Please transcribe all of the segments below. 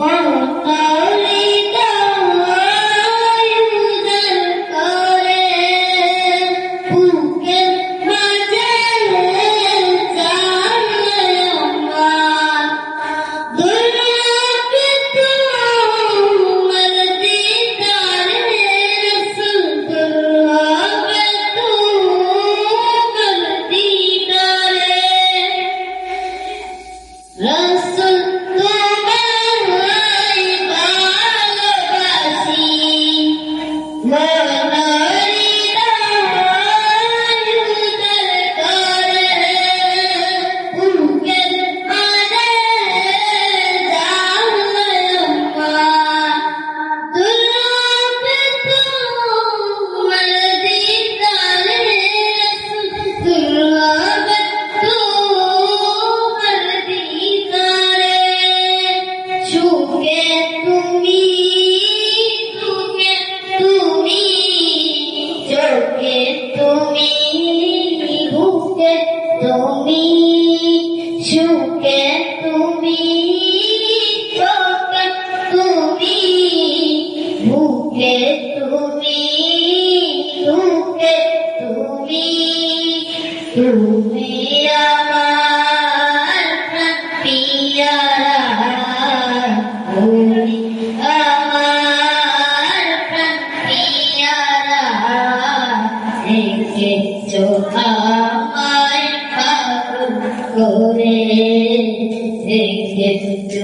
Oh, বুকে তুমি সুখে তুমি চোখে তুমি বুকে তুমি সুখে তুমি আমার প্রাণ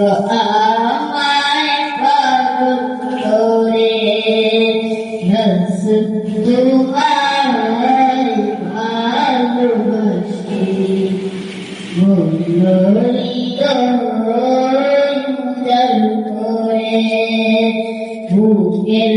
চোখামায় পাগল করে রস তোমায় ভালোবাসি বুকের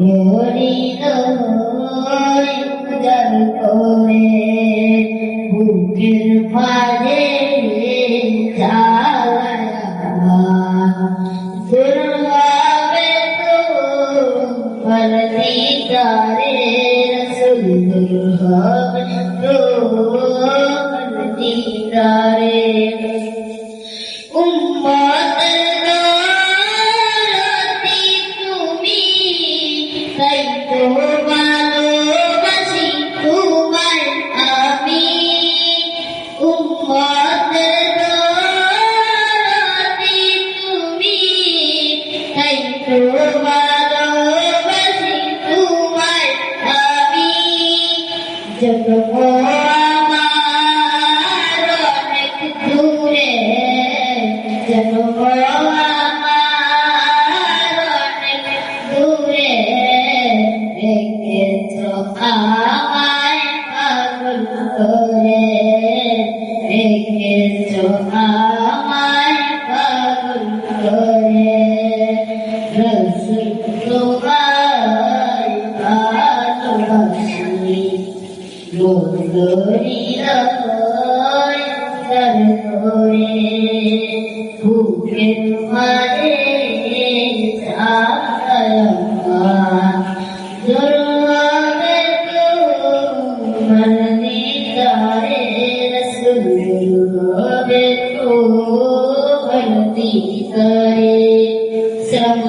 মনোরি জল করে বুকের মাঝে তাই তো ভালোবাসি তোমায় আমি উম্মতের দরদি তুমি তাই তো ভালোবাসি আমায় পাগল করে রেখেছ আমায় পাগল করে রসুল তোমায় ভালোবাসি বুকের মাঝে ಕಣ್ತೀರಿ ಸಾರೇ ಶ್ರಮ